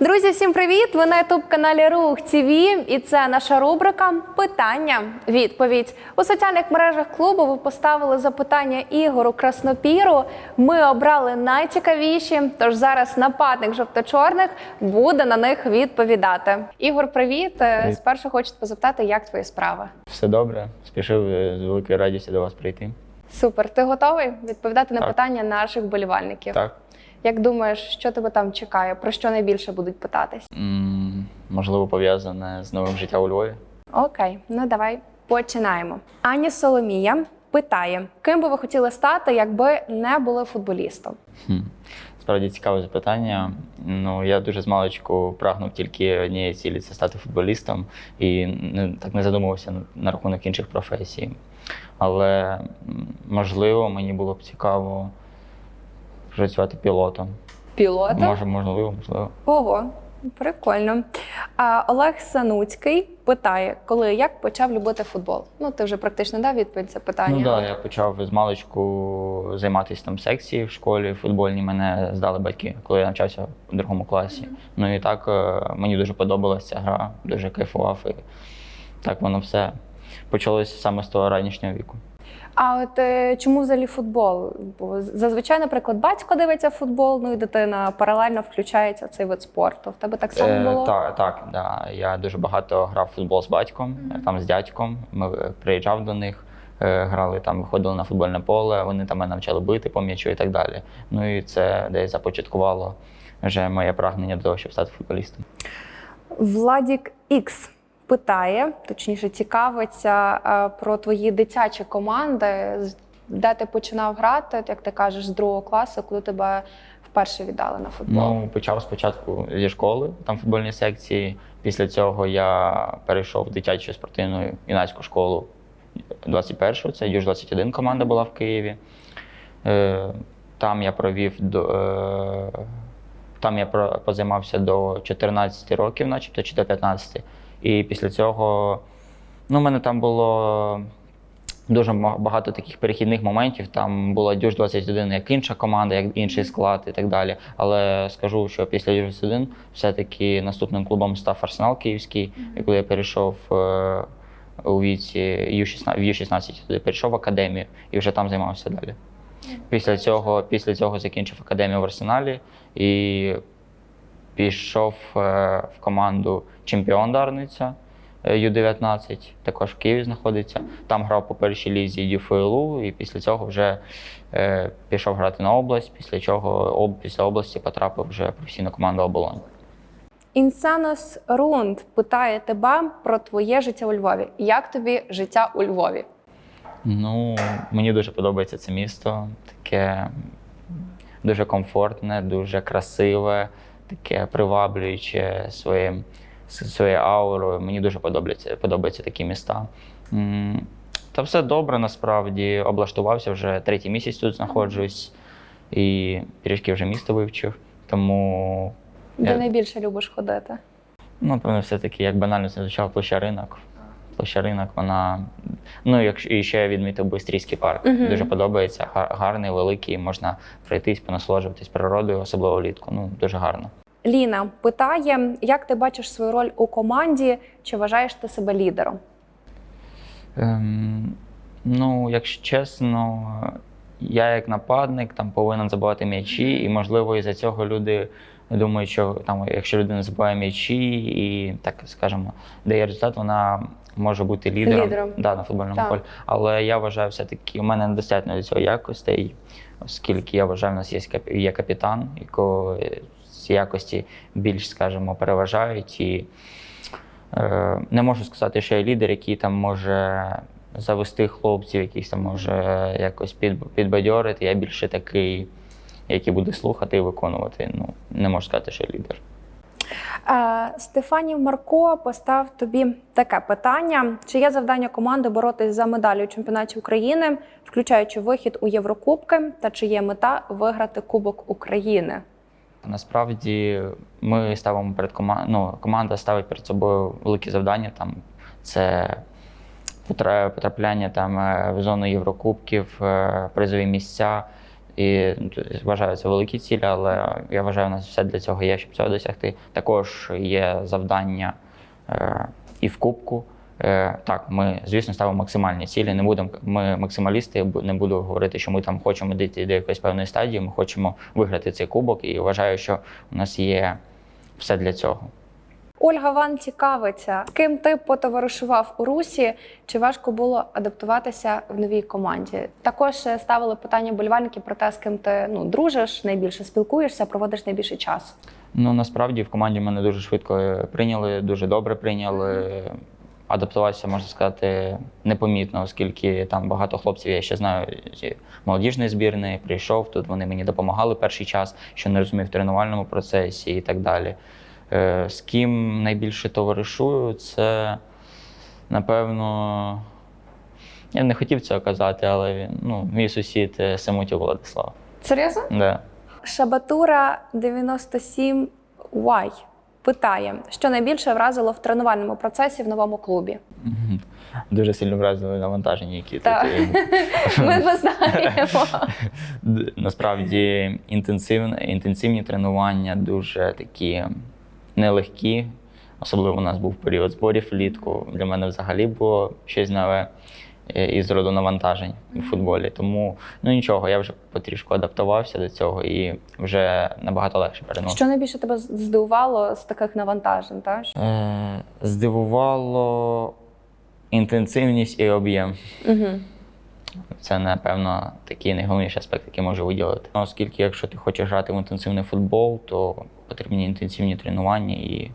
Друзі, всім привіт! Ви на ютуб каналі Рух ТВ і це наша рубрика Питання. Відповідь у соціальних мережах клубу. Ви поставили запитання Ігору Краснопіру. Ми обрали найцікавіші. Тож зараз нападник жовто-чорних буде на них відповідати. Ігор, привіт! Е, Привіт. Спершу хочу позапитати, як твої справи? Все добре. Спішив е, з великою радістю до вас прийти. Супер, ти готовий відповідати на питання наших болівальників? Так. Як думаєш, що тебе там чекає? Про що найбільше будуть питатись? м можливо, пов'язане з новим життям у Львові. Окей, ну давай починаємо. Ані Соломія питає: ким би ви хотіли стати, якби не були футболістом? Хм. Справді цікаве запитання. Ну, я дуже з маличку прагнув тільки однієї цілі це стати футболістом і не, так не задумувався на, на рахунок інших професій. Але м, можливо, мені було б цікаво працювати пілотом. Пілота? Може, можливо, можливо. Ого, прикольно. А Олег Сануцький питає, коли як почав любити футбол? Ну, ти вже практично дав відповідь це питання. Ну так, да, я почав з маличку займатися там секції в школі футбольній. Мене здали батьки, коли я навчався у другому класі. Ну і так е, мені дуже подобалася ця гра, дуже кайфував. І так воно все почалося саме з того ранішнього віку. А от е, чому взагалі футбол? Бо зазвичай, наприклад, батько дивиться футбол, ну і дитина паралельно включається в цей вид спорту. В тебе так само було? Е, так, так, да. Я дуже багато грав в футбол з батьком, там з дядьком. Ми е, приїжджав до них, е, грали там, виходили на футбольне поле, вони там мене навчали бити по м'ячу і так далі. Ну і це десь започаткувало вже моє прагнення до того, щоб стати футболістом. Владік Ікс питає, точніше, цікавиться е, про твої дитячі команди, де ти починав грати, як ти кажеш, з другого класу, коли тебе вперше віддали на футбол. Ну, почав спочатку зі школи, там футбольні секції. Після цього я перейшов в дитячу спортивну юнацьку школу 21-го, це Юж 21 команда була в Києві. Е, Там я провів до. е, Там я позаймався до 14 років, начебто, чи до 15. І після цього ну, у мене там було дуже багато таких перехідних моментів. Там була Дюж 21 як інша команда, як інший склад і так далі. Але скажу, що після Дюж 21 все-таки наступним клубом став Арсенал Київський, і коли я перейшов е, у віці Ю-16, в Ю-16 туди перейшов в академію і вже там займався далі. Після цього, після цього закінчив академію в Арсеналі і пішов е, в команду Чемпіон Дарниця е, Ю-19, також в Києві знаходиться. Там грав по першій лізі ДЮФЛУ, і після цього вже е, пішов грати на область, після чого після області потрапив вже професійну команду оболонь. Інсанос Рунд питає тебе про твоє життя у Львові. Як тобі життя у Львові? Ну, мені дуже подобається це місто. Таке дуже комфортне, дуже красиве, таке приваблююче своїм, своєю аурою. Мені дуже подобаються, подобаються такі міста. Та все добре насправді. Облаштувався вже третій місяць тут знаходжусь і трішки вже місто вивчив. Тому, Де Я- найбільше любиш ходити? ну, напевно, все-таки, як банально це звучало, площа ринок. Площа ринок, вона. Ну, якщо і ще я відмітив Бистрійський парк. Мгм. Дуже подобається. Гарний, великий, можна пройтись, понасолоджуватись природою, особливо влітку. Ну, дуже гарно. Ліна питає, як ти бачиш свою роль у команді? Чи вважаєш ти себе лідером? Ем, ну, якщо чесно, я як нападник там повинен забивати м'ячі, і можливо із-за цього люди думають, що там, якщо людина забиває м'ячі і так скажемо, дає результат, вона може бути лідером, Лідером. Да, на футбольному Так. полі. Але я вважаю, все-таки у мене недостатньо до цього якостей, оскільки я вважаю, у нас є, є капітан, якого ці якості більш, скажімо, переважають. І Е, Не можу сказати, що я лідер, який там може завести хлопців, якийсь там може якось підбадьорити. Я більше такий, який буде слухати і виконувати. Ну, не можу сказати, що лідер. Е, Стефанів Марко постав тобі таке питання: чи є завдання команди боротись за медалі у чемпіонаті України, включаючи вихід у Єврокубки, та чи є мета виграти Кубок України? Насправді ми ставимо перед командою, ну, команда ставить перед собою великі завдання. Там це потрапляння там, е, в зону Єврокубків, е, призові місця. І ну, вважаю це великі цілі, але я вважаю, у нас все для цього є, щоб цього досягти. Також є завдання е, і в кубку. Е, так, ми, звісно, ставимо максимальні цілі. Не будемо ми максималісти. Не буду говорити, що ми там хочемо дійти до якоїсь певної стадії. Ми хочемо виграти цей кубок, і вважаю, що у нас є все для цього. Ольга Ван цікавиться, ким ти потоваришував у Русі, чи важко було адаптуватися в новій команді? Також е, ставили питання болівальники про те, з ким ти ну дружиш, найбільше спілкуєшся, проводиш найбільше часу. Ну насправді в команді мене дуже швидко е, прийняли, дуже добре прийняли. Адаптуватися, можна сказати, непомітно, оскільки там багато хлопців, я ще знаю зі молодіжної збірної, прийшов. Тут вони мені допомагали перший час, що не розумів в тренувальному процесі і так далі. Е, З ким найбільше товаришую, це напевно. Я не хотів цього казати, але він ну, мій сусід е, Семутів Владислав. Серйозно? Да. Шабатура 97 Y питає, що найбільше вразило в тренувальному процесі в новому клубі. Дуже сильно вразили навантаження, які Так. тут. Ми не знаємо. Насправді інтенсивні тренування дуже такі нелегкі. Особливо у нас був період зборів влітку. Для мене взагалі було щось нове е, із роду навантажень у футболі. Тому ну нічого, я вже потрішку адаптувався до цього і вже набагато легше переносив. Що найбільше тебе здивувало з таких навантажень? Та? Е, здивувало інтенсивність і об'єм. Угу. Це, напевно, такий найголовніший аспект, який можу виділити. Ну, Оскільки, якщо ти хочеш грати в інтенсивний футбол, то потрібні інтенсивні тренування, і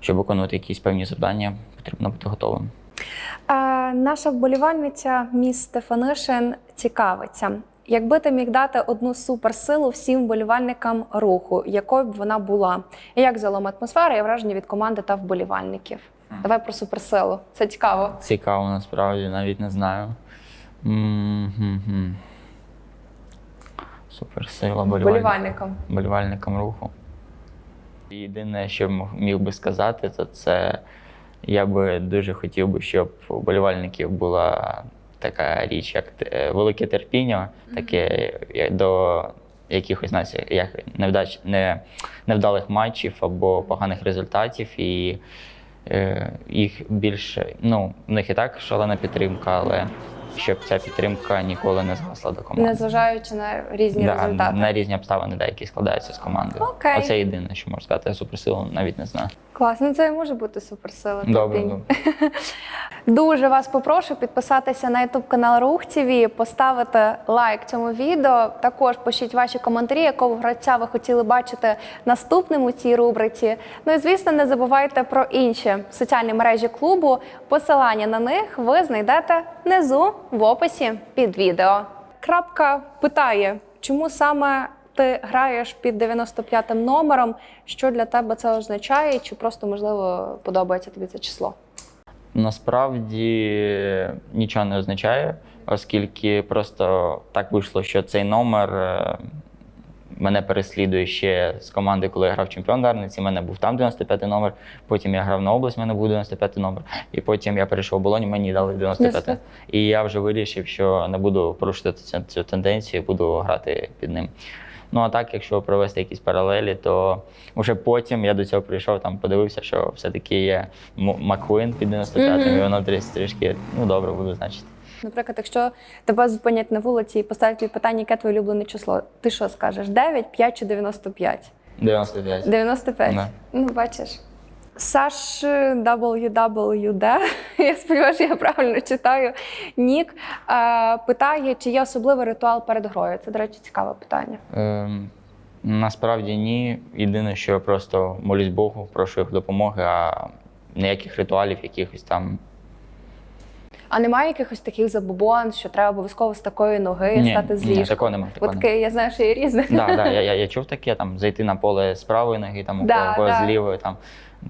щоб виконувати якісь певні завдання, потрібно бути готовим. Е, наша вболівальниця міс Стефанишин цікавиться. Якби ти міг дати одну суперсилу всім вболівальникам руху, якою б вона була? І як загалом атмосфера і враження від команди та вболівальників? Давай про суперсилу. Це цікаво. Цікаво, насправді, навіть не знаю. Суперсила болівальникам. Болівальникам руху. Єдине, що міг би сказати, то це я би дуже хотів би, щоб у болівальників була така річ, як е, велике терпіння, таке до якихось як невдач, не, невдалих матчів або поганих результатів. І е, їх більше, ну, в них і так шалена підтримка, але щоб ця підтримка ніколи не згасла до команди. Незважаючи на різні Да, результати. на різні обставини, да, які складаються з команди. Окей. Оце єдине, що можу сказати. Я суперсилу навіть не знаю. Класно, це і може бути суперсила. Добре, добре. Дуже вас попрошу підписатися на YouTube канал Рух ТВ, поставити лайк цьому відео. Також пишіть ваші коментарі, якого гравця ви хотіли бачити наступним у цій рубриці. Ну і звісно, не забувайте про інші соціальні мережі клубу. Посилання на них ви знайдете внизу в описі під відео. Крапка питає, чому саме ти граєш під 95-м номером? Що для тебе це означає? Чи просто можливо подобається тобі це число? Насправді нічого не означає, оскільки просто так вийшло, що цей номер е, мене переслідує ще з команди, коли я грав чемпіон Дарниці. У мене був там 95 номер. Потім я грав на область, у мене був 95 номер. І потім я перейшов в Болоні, мені дали 95. 95. І я вже вирішив, що не буду порушити цю, цю тенденцію, буду грати під ним. Ну а так, якщо провести якісь паралелі, то вже потім я до цього прийшов, там подивився, що все-таки є Маквин Маккуін під 95 Мгм. і воно трішки, ну добре буду значити. Наприклад, якщо тебе зупинять на вулиці і поставлять тобі питання, яке твоє улюблене число, ти що скажеш? 9, 5 чи 95? 95. 95. Да. Ну, бачиш. Саш WWD, я сподіваюся, я правильно читаю. Нік е, питає, чи є особливий ритуал перед грою. Це, до речі, цікаве питання. Ем, насправді ні. Єдине, що я просто молюсь Богу, прошу їх допомоги, а ніяких ритуалів, якихось там. А немає якихось таких забобон, що треба обов'язково з такої ноги Ні, стати з ні, такого немає, такого От таке, я знаю, що є різне. Да, да, я, я, я чув таке, там зайти на поле з правої ноги, там Да, когось да. з лівої. Там.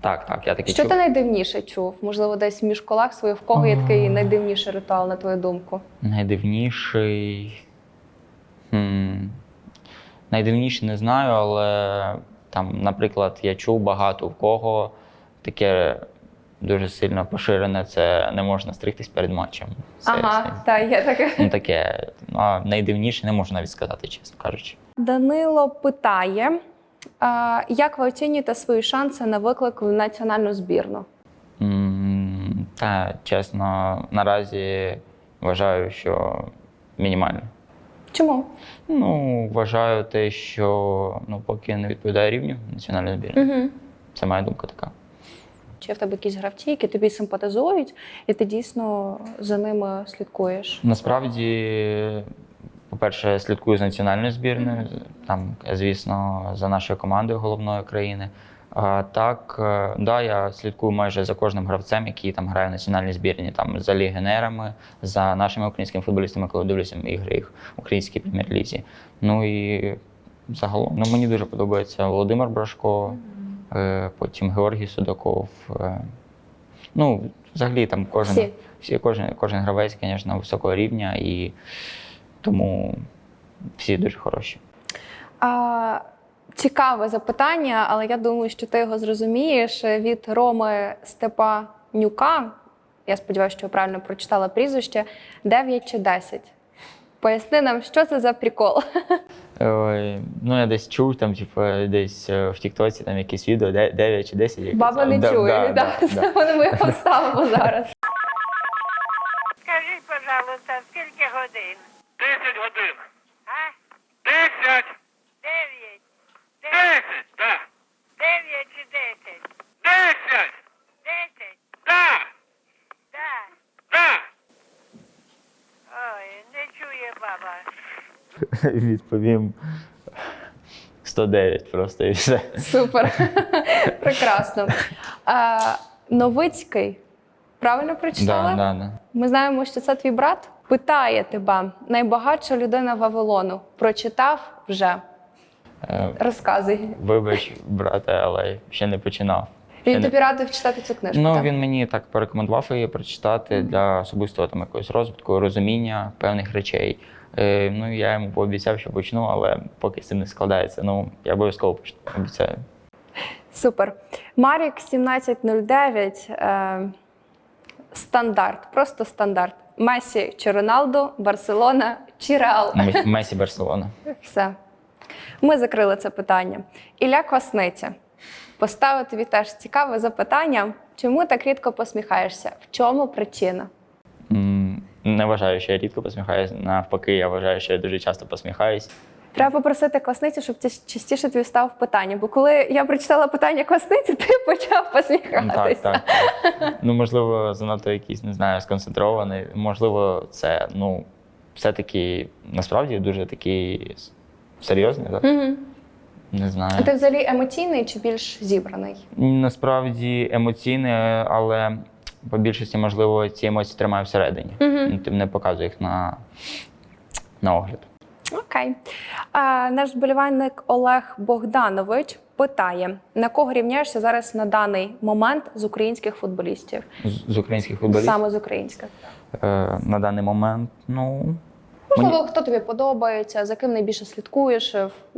Так, так, я таке Що чув. ти найдивніше чув? Можливо, десь між колах своїх, в кого є такий найдивніший ритуал, на твою думку? Найдивніший. Хм. Найдивніший не знаю, але там, наприклад, я чув багато в кого таке дуже сильно поширене, це не можна стригтись перед матчем. Ага, та є таке. ну, таке. Ну, а найдивніше не можу навіть сказати, чесно кажучи. Данило питає: а, як ви оцінюєте свої шанси на виклик в національну збірну? М, Та чесно, наразі вважаю, що мінімально. Чому? Ну, вважаю те, що ну, поки не відповідає рівню національної збірної. Угу. Це моя думка така. Чи в тебе якісь гравці, які тобі симпатизують, і ти дійсно за ними слідкуєш? Насправді, по-перше, слідкую за національною збірною, там, звісно, за нашою командою головної країни. А так, е, да, я слідкую майже за кожним гравцем, який там грає в національній збірні, там за легіонерами, за нашими українськими футболістами, коли дивлюся ігри їх в українській прем'єр-лізі. Ну і загалом ну, мені дуже подобається Володимир Брашко, потім Георгій Судаков. е, Ну, взагалі там кожен, Всі. всі, кожен, кожен гравець, звісно, високого рівня, і тому всі дуже хороші. А, цікаве запитання, але я думаю, що ти його зрозумієш від Роми Степанюка. Я сподіваюся, що я правильно прочитала прізвище 9 чи 10. Поясни нам, що це за прикол. Ну, я десь чув, там, типу, десь е, в Тіктоці там якісь відео, де- 9 чи 10. Баба не чує. так? да. Ми його ставимо зараз. Скажіть, пожалуйста, скільки годин? Десять годин. А? Десять. Дев'ять. Дев'ять. Десять. Да. Дев'ять чи десять? Десять. Десять? Да. Да. Да. Ой, не чує баба. Відповім 109 просто і все. Супер. Прекрасно. А, Новицький. Правильно прочитала? Да, да, да. Ми знаємо, що це твій брат. Питає тебе, найбагатша людина Вавилону. Прочитав вже. Е, Розказуй. Вибач, брате, але ще не починав. Він не- тобі радив читати цю книжку. Ну, так? він мені так порекомендував її прочитати для особистого там якогось розвитку, розуміння певних речей. Е, ну, я йому пообіцяв, що почну, але поки з цим не складається. Ну, я обов'язково почну, обіцяю. Супер. Марік 1709. Е, стандарт, просто стандарт. Месі чи Роналду, Барселона чи Реал. Месі Барселона. Все. Ми закрили це питання. Ілля Квасниця. Поставив тобі теж цікаве запитання. Чому так рідко посміхаєшся? В чому причина? Не вважаю, що я рідко посміхаюся. Навпаки, я вважаю, що я дуже часто посміхаюсь. Треба попросити квасницю, щоб ці- частіше тобі став питання. Бо коли я прочитала питання квасниці, ти почав посміхатися. Так, так. Ну, можливо, занадто якийсь, не знаю, сконцентрований. Можливо, це, ну, все-таки насправді дуже такий серйозний, так? Мгм. Не А знаю. ти взагалі емоційний чи більш зібраний? Насправді емоційний, але по більшості, можливо, ці емоції тримаю всередині. Мгм. Тим не показую їх на, на огляд. Окей. А, наш вболівальник Олег Богданович питає: на кого рівняєшся зараз на даний момент з українських футболістів? З, з українських футболістів Саме з українських. е, на даний момент, ну. Можливо, хто тобі подобається, за ким найбільше слідкуєш,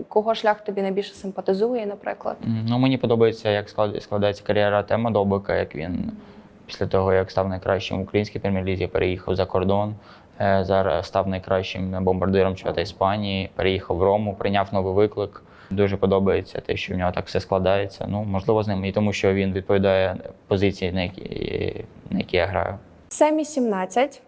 кого шлях тобі найбільше симпатизує, наприклад. Ну, мені подобається, як складається кар'єра Тема Добика, як він після того, як став найкращим в українській прем'єр-лізі, переїхав за кордон. е, Зараз став найкращим бомбардиром чемпіонату Іспанії, переїхав в Рому, прийняв новий виклик. Дуже подобається те, що в нього так все складається. Ну, можливо, з ним і тому, що він відповідає позиції, на які, на які я граю. Семі 17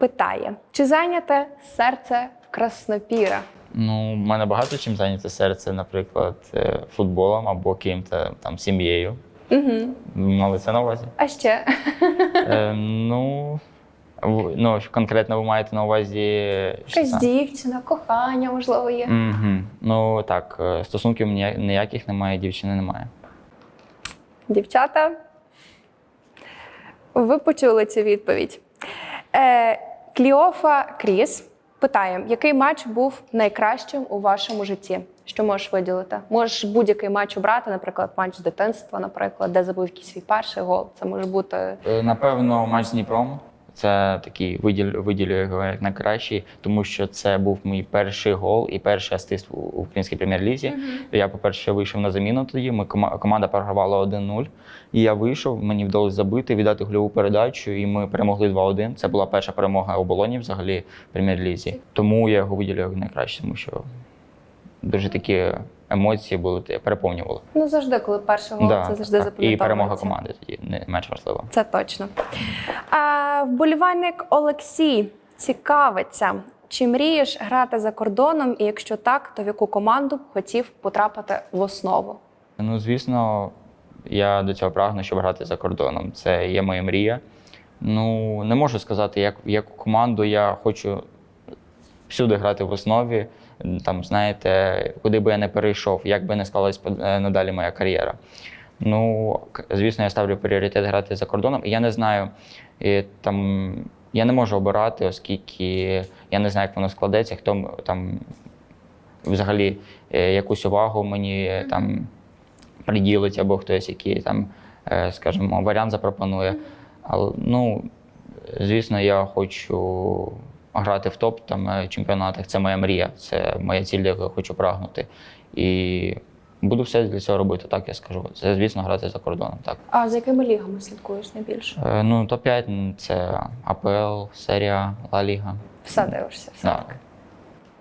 питає: чи зайняте серце Краснопіра? Ну, в мене багато чим зайняте серце, наприклад, е, футболом або ким-то там сім'єю. Угу. Мали це на увазі? А ще Е, ну, в- ну, конкретно ви маєте на увазі. якась дівчина, кохання, можливо, є. Мгм. Ну так, е, стосунків ніяких немає, дівчини немає. Дівчата, ви почули цю відповідь. Е, Кліофа Кріс питає, який матч був найкращим у вашому житті? Що можеш виділити? Можеш будь-який матч обрати, наприклад, матч з дитинства, наприклад, де забув якийсь свій перший гол. Це може бути Е, Напевно, матч з Дніпром. Це такий виділ, виділю його як найкращий, тому що це був мій перший гол і перший асист у у українській прем'єр-лізі. Я, по-перше, вийшов на заміну тоді. Ми кома- команда програвала 1-0. І я вийшов, мені вдалося забити, віддати гольову передачу, і ми перемогли 2-1. Це була перша перемога оболоні взагалі в прем'єр-лізі. Тому я його виділю як найкраще, тому що дуже такі емоції були, переповнювали. Ну завжди, коли перший гол, це завжди так. запам'ятовується. І перемога команди тоді не менш важлива. Це точно. А, вболівальник Олексій цікавиться, чи мрієш грати за кордоном, і якщо так, то в яку команду б хотів потрапити в основу? Ну, звісно, я до цього прагну, щоб грати за кордоном. Це є моя мрія. Ну, не можу сказати, як, яку команду я хочу всюди грати в основі. Там, знаєте, куди би я не перейшов, як би не склалась е, надалі моя кар'єра. Ну, звісно, я ставлю пріоритет грати за кордоном. І я не знаю, і, там, я не можу обирати, оскільки я не знаю, як воно складеться, хто там взагалі е, якусь увагу мені е, там приділить, або хтось, який там, скажімо, варіант запропонує. Але ну, звісно, я хочу грати в топ там е, чемпіонатах. Це моя мрія, це моя ціль, якої я хочу прагнути. І буду все для цього робити, так я скажу. Це, звісно, грати за кордоном. Так. А за якими лігами слідкуєш найбільше? Е, Ну, топ-5 це АПЛ, серія, Ла Ліга. Все дивишся. Все. Так.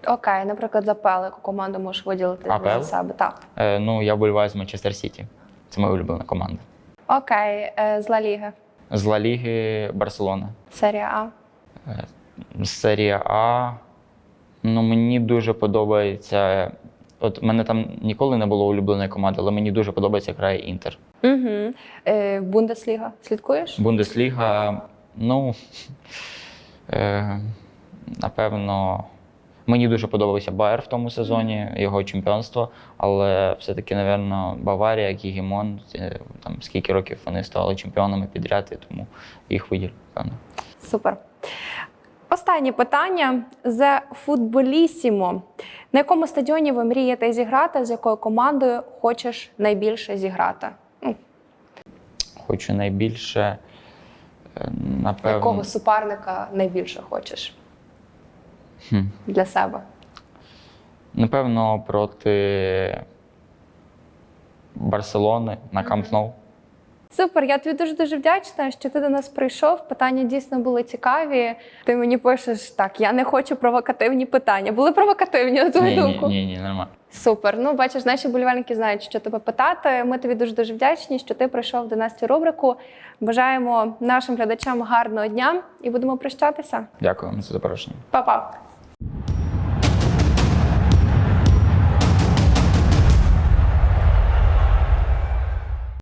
Окей, наприклад, за ПЛ, яку команду можеш виділити АПЛ? для себе. Так. Е, Ну, я вболіваю з Манчестер Сіті. Це моя улюблена команда. Окей, е, з Ла Ліги. З Ла Ліги Барселона. Серія А. Серія А. Ну, мені дуже подобається. От мене там ніколи не було улюбленої команди, але мені дуже подобається грає Інтер. Угу. Е, Бундесліга. Слідкуєш? Бундесліга, ну е, напевно, мені дуже подобався Байер в тому сезоні, його чемпіонство, але все-таки, напевно, Баварія, Гігімон, е, там скільки років вони ставали чемпіонами підряд, і тому їх виділю, певно. Супер. Останнє питання за футболісімо. На якому стадіоні ви мрієте зіграти, з якою командою хочеш найбільше зіграти? Ну, Хочу найбільше, е, напевно. якого суперника найбільше хочеш Хм. для себе? Напевно, проти Барселони на Камп Ноу. Супер, я тобі дуже дуже вдячна, що ти до нас прийшов. Питання дійсно були цікаві. Ти мені пишеш так: я не хочу провокативні питання. Були провокативні на твою Ні, ні, думку. ні, ні, нормально. Супер. Ну, бачиш, наші болівальники знають, що тебе питати. Ми тобі дуже дуже вдячні, що ти прийшов до нас цю рубрику. Бажаємо нашим глядачам гарного дня і будемо прощатися. Дякую за запрошення. Па-па!